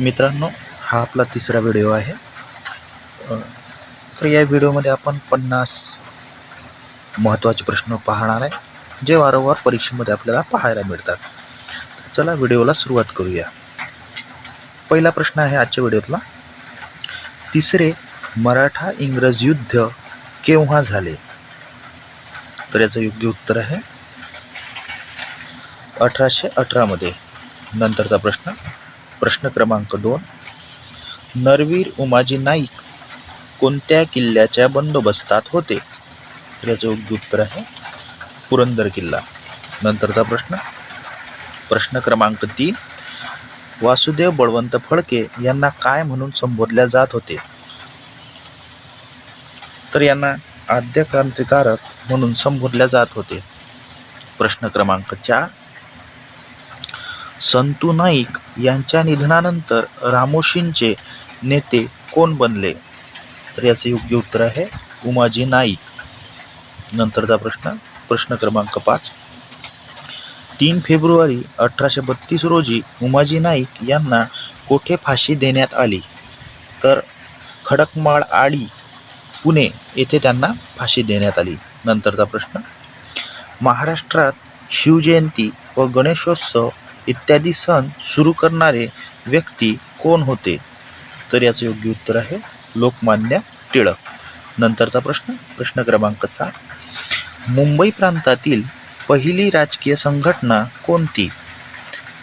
मित्रांनो हा आपला तिसरा व्हिडिओ आहे. तर या व्हिडिओमध्ये आपण पन्नास महत्त्वाचे प्रश्न पाहणार आहे जे वारंवार परीक्षेमध्ये आपल्याला पाहायला मिळतात. चला व्हिडिओला सुरुवात करूया. पहिला प्रश्न आहे आजच्या व्हिडिओतला. तिसरे मराठा इंग्रज युद्ध केव्हा झाले? तर याचं योग्य उत्तर आहे अठराशे अठरामध्ये नंतरचा प्रश्न प्रश्न क्रमांक दोन. नरवीर उमाजी नाईक कोणत्या किल्ल्याच्या बंदोबस्तात होते? याचं योग्य उत्तर आहे पुरंदर किल्ला. नंतरचा प्रश्न. प्रश्न क्रमांक तीन. वासुदेव बळवंत फडके यांना काय म्हणून संबोधल्या जात होते? तर यांना आद्य क्रांतिकारक म्हणून संबोधल्या जात होते. प्रश्न क्रमांक चार. संतू नाईक यांच्या निधनानंतर रामोशींचे नेते कोण बनले? तर याचे योग्य उत्तर आहे उमाजी नाईक. नंतरचा प्रश्न प्रश्न क्रमांक पाच. तीन फेब्रुवारी अठराशे बत्तीस रोजी उमाजी नाईक यांना कोठे फाशी देण्यात आली? तर खडकमाळ आळी पुणे येथे त्यांना फाशी देण्यात आली. नंतरचा प्रश्न महाराष्ट्रात शिवजयंती व गणेशोत्सव इत्यादी सण सुरू करणारे व्यक्ती कोण होते? तर याचं योग्य उत्तर आहे लोकमान्य टिळक. नंतरचा प्रश्न प्रश्न क्रमांक सात. मुंबई प्रांतातील पहिली राजकीय संघटना कोणती?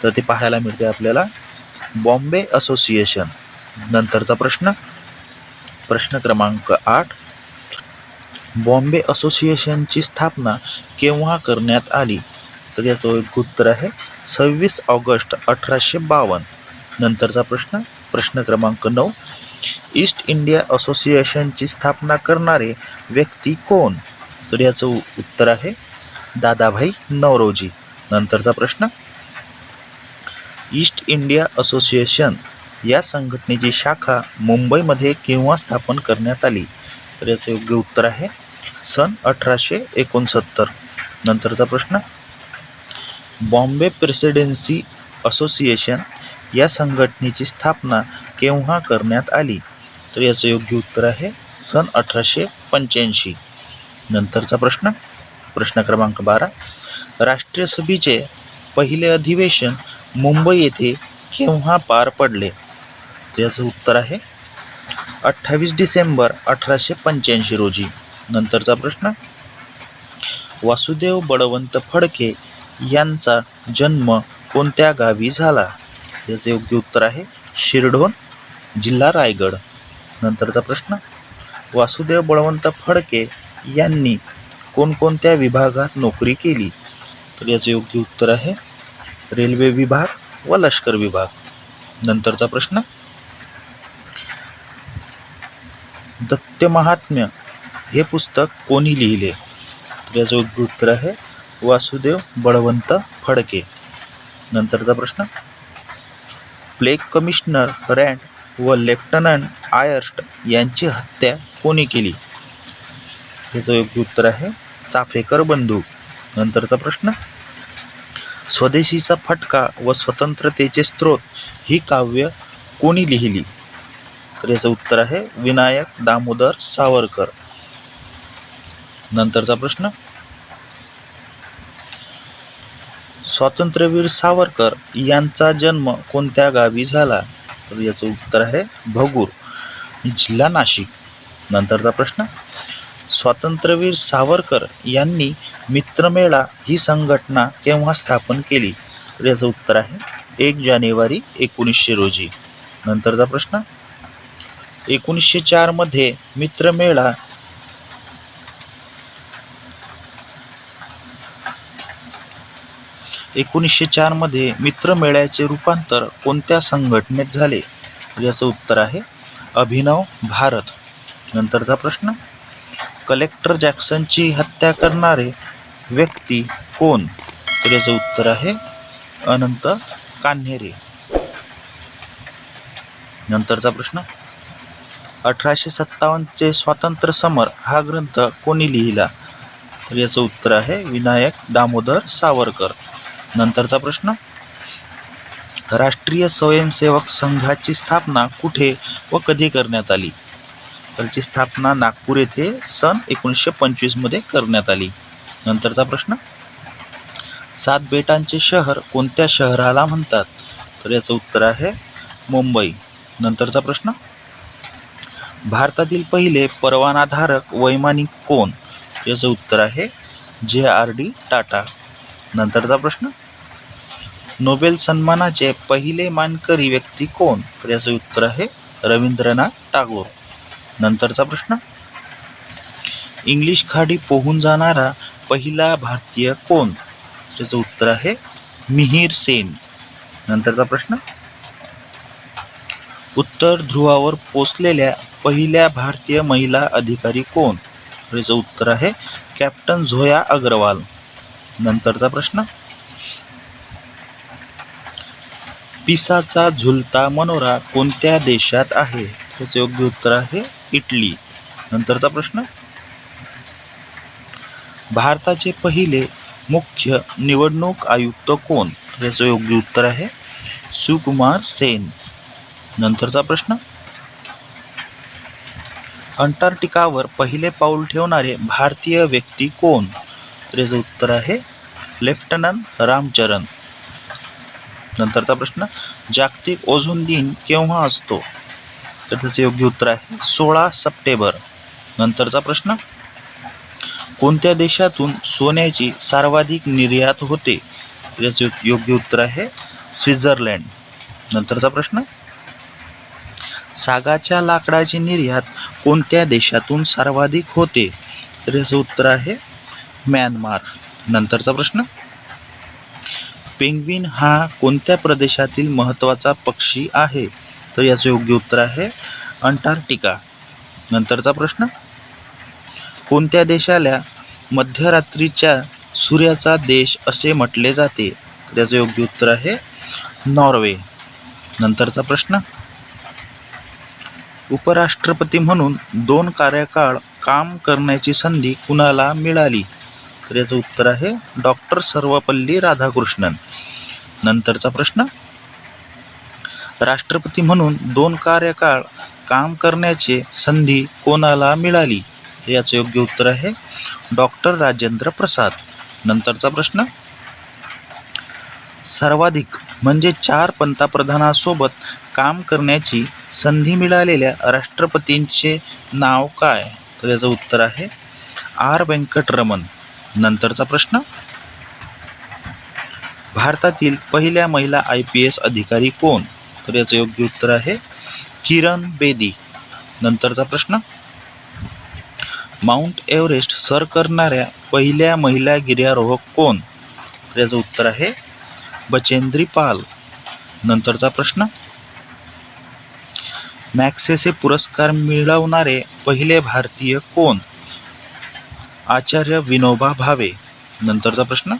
तर ते पाहायला मिळते आपल्याला बॉम्बे असोसिएशन. नंतरचा प्रश्न प्रश्न क्रमांक आठ. बॉम्बे असोसिएशनची स्थापना केव्हा करण्यात आली? तर याचं एक उत्तर आहे सव्वीस ऑगस्ट अठराशे बावन्न. नंतरचा प्रश्न प्रश्न क्रमांक नऊ. ईस्ट इंडिया असोसिएशनची स्थापना करणारे व्यक्ती कोण? तर याचं उत्तर आहे दादाभाई नवरोजी. नंतरचा प्रश्न ईस्ट इंडिया असोसिएशन या संघटनेची शाखा मुंबईमध्ये केव्हा स्थापन करण्यात आली? तर याचं योग्य उत्तर आहे सन अठराशे एकोणसत्तर. नंतरचा प्रश्न बॉम्बे प्रेसिडेन्सी असोसिएशन या संघटनेची स्थापना केव्हा करण्यात आली? तर याचं योग्य उत्तर आहे सन अठराशे पंच्याऐंशी. नंतरचा प्रश्न प्रश्न क्रमांक बारा. राष्ट्रीय सभेचे पहिले अधिवेशन मुंबई येथे केव्हा पार पडले? तर याचं उत्तर आहे अठ्ठावीस डिसेंबर अठराशे पंच्याऐंशी रोजी. नंतरचा प्रश्न वासुदेव बळवंत फडके यांचा जन्म कोणत्या गावी झाला? याचे योग्य उत्तर आहे शिरढोण जिल्हा रायगड. नंतरचा प्रश्न वासुदेव बळवंत फडके यांनी कोणकोणत्या विभागात नोकरी केली? तर याचे योग्य उत्तर आहे रेल्वे विभाग व लष्कर विभाग. नंतरचा प्रश्न दत्त महात्म्य हे पुस्तक कोणी लिहिले? तर याचं योग्य उत्तर आहे वासुदेव बळवंत फडके. नंतरचा प्रश्न. प्लेग कमिशनर रँड व लेफ्टनंट आयर्स्ट यांची हत्या कोणी केली? याचं योग्य उत्तर आहे चाफेकर बंधू. नंतरचा प्रश्न. स्वदेशीचा फटका व स्वतंत्रतेचे स्रोत ही काव्य कोणी लिहिली? तर याचं उत्तर आहे विनायक दामोदर सावरकर. नंतरचा प्रश्न. स्वातंत्र्यवीर सावरकर यांचा जन्म कोणत्या गावी झाला? तर याचं उत्तर आहे भगूर जिल्हा नाशिक. नंतरचा प्रश्न स्वातंत्र्यवीर सावरकर यांनी मित्रमेळा ही संघटना केव्हा स्थापन केली? तर याचं उत्तर आहे एक जानेवारी एकोणीसशे रोजी. नंतरचा प्रश्न एकोणीसशे चारमध्ये मित्रमेळा एकोणीसशे चारमध्ये मित्रमेळ्याचे रूपांतर कोणत्या संघटनेत झाले? याचं उत्तर आहे अभिनव भारत. नंतरचा प्रश्न कलेक्टर जॅक्सनची हत्या करणारे व्यक्ती कोण? तर याचं उत्तर आहे अनंत कान्हेरे. नंतरचा प्रश्न अठराशे सत्तावन्नचे स्वातंत्र्य समर हा ग्रंथ कोणी लिहिला? तर याचं उत्तर आहे विनायक दामोदर सावरकर. नंतरचा प्रश्न? राष्ट्रीय स्वयंसेवक संघाची स्थापना कुठे व कधी करण्यात आली? त्याची स्थापना नागपूर येथे सन एकोणीसशे पंचवीसमध्ये करण्यात आली. नंतरचा प्रश्न? सात बेटांचे शहर कोणत्या शहराला म्हणतात? तर याचं उत्तर आहे मुंबई. नंतरचा प्रश्न? भारतातील पहिले परवानाधारक वैमानिक कोण? याचं उत्तर आहे जे आर डी टाटा. नंतरचा प्रश्न? नोबेल सन्मानाचे पहिले मानकरी व्यक्ती कोण? तर याचं उत्तर आहे रवींद्रनाथ टागोर. नंतरचा प्रश्न? इंग्लिश खाडी पोहून जाणारा पहिला भारतीय कोण? त्याचं उत्तर आहे मिहीर सेन. नंतरचा प्रश्न? उत्तर ध्रुवावर पोचलेल्या पहिल्या भारतीय महिला अधिकारी कोण? याचं उत्तर आहे कॅप्टन झोया अग्रवाल. नंतरचा प्रश्न? पिसाचा झुलता मनोरा कोणत्या देशात आहे? त्याचं योग्य उत्तर आहे इटली. नंतरचा प्रश्न? भारताचे पहिले मुख्य निवडणूक आयुक्त कोण? याचं योग्य उत्तर आहे सुकुमार सेन. नंतरचा प्रश्न? अंटार्क्टिकावर पहिले पाऊल ठेवणारे भारतीय व्यक्ती कोण? तर याचं उत्तर आहे लेफ्टनंट रामचरण. नंतरचा प्रश्न जागतिक ओझोन दिन केव्हा असतो? तर त्याचं योग्य उत्तर आहे सोळा सप्टेंबर. नंतरचा प्रश्न कोणत्या देशातून सोन्याची सर्वाधिक निर्यात होते? तर याचे योग्य उत्तर आहे स्वित्झर्लंड. नंतरचा प्रश्न सागाच्या लाकडाची निर्यात कोणत्या देशातून सर्वाधिक होते? तर याचं उत्तर आहे म्यानमार. नंतरचा प्रश्न? पेंग्विन हा कोणत्या प्रदेशातील महत्त्वाचा पक्षी आहे? तर याचं योग्य उत्तर आहे अंटार्क्टिका. नंतरचा प्रश्न? कोणत्या देशाला मध्यरात्रीच्या सूर्याचा देश असे म्हटले जाते? तर याचं योग्य उत्तर आहे नॉर्वे. नंतरचा प्रश्न? उपराष्ट्रपती म्हणून दोन कार्यकाळ काम करण्याची संधी कुणाला मिळाली? तर याचं उत्तर आहे डॉक्टर सर्वपल्ली राधाकृष्णन. नंतरचा प्रश्न? राष्ट्रपती म्हणून दोन कार्यकाळ काम करण्याचे संधी कोणाला मिळाली? याचं योग्य उत्तर आहे डॉक्टर राजेंद्र प्रसाद. नंतरचा प्रश्न? सर्वाधिक म्हणजे चार पंतप्रधानांसोबत काम करण्याची संधी मिळालेल्या राष्ट्रपतींचे नाव काय? तर याचं उत्तर आहे आर. व्यंकटरमण नंतरचा प्रश्न. भारतातील पहिल्या महिला आय पी एस अधिकारी कोण? तर याचं योग्य उत्तर आहे किरण बेदी. नंतरचा प्रश्न. माउंट एव्हरेस्ट सर करणाऱ्या पहिल्या महिला गिर्यारोहक कोण? तर याचं उत्तर आहे बचेंद्री पाल. नंतरचा प्रश्न. मॅक्सेसे पुरस्कार मिळवणारे पहिले भारतीय कोण? आचार्य विनोबा भावे. नंतरचा प्रश्न?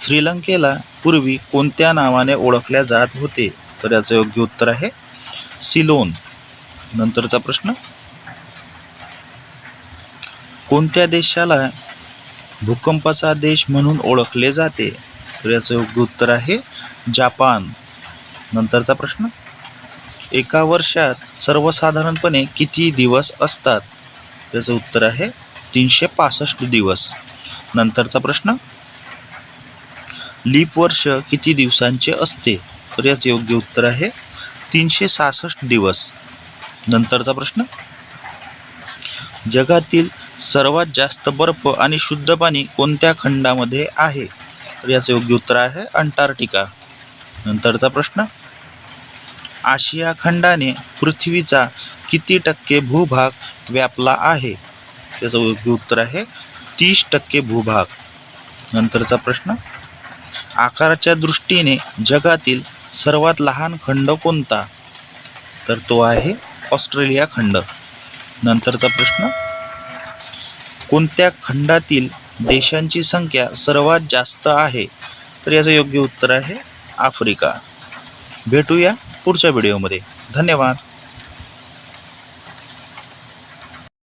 श्रीलंकेला पूर्वी कोणत्या नावाने ओळखल्या जात होते? तर याचं योग्य उत्तर आहे सिलोन. नंतरचा प्रश्न? कोणत्या देशाला भूकंपाचा देश म्हणून ओळखले जाते? तर याचं योग्य उत्तर आहे जापान. नंतरचा प्रश्न? एका वर्षात सर्वसाधारणपणे किती दिवस असतात? त्याचं उत्तर आहे तीनशे पासष्ट दिवस. नंतरचा प्रश्न? लीप वर्ष किती दिवसांचे असते? तर याचं योग्य उत्तर आहे तीनशे सहासष्ट दिवस. नंतरचा प्रश्न? जगातील सर्वात जास्त बर्फ आणि शुद्ध पाणी कोणत्या खंडामध्ये आहे? तर याचं योग्य उत्तर आहे अंटार्क्टिका. नंतरचा प्रश्न? आशिया खंडाने पृथ्वीचा किती टक्के भूभाग व्यापला आहे? त्याचं योग्य उत्तर आहे तीस टक्के भूभाग. नंतरचा प्रश्न आकाराच्या दृष्टीने जगातील सर्वात लहान खंड कोणता? तर तो आहे ऑस्ट्रेलिया खंड. नंतरचा प्रश्न कोणत्या खंडातील देशांची संख्या सर्वात जास्त आहे? तर याचं योग्य उत्तर आहे आफ्रिका. भेटूया पुढच्या व्हिडिओमध्ये. धन्यवाद.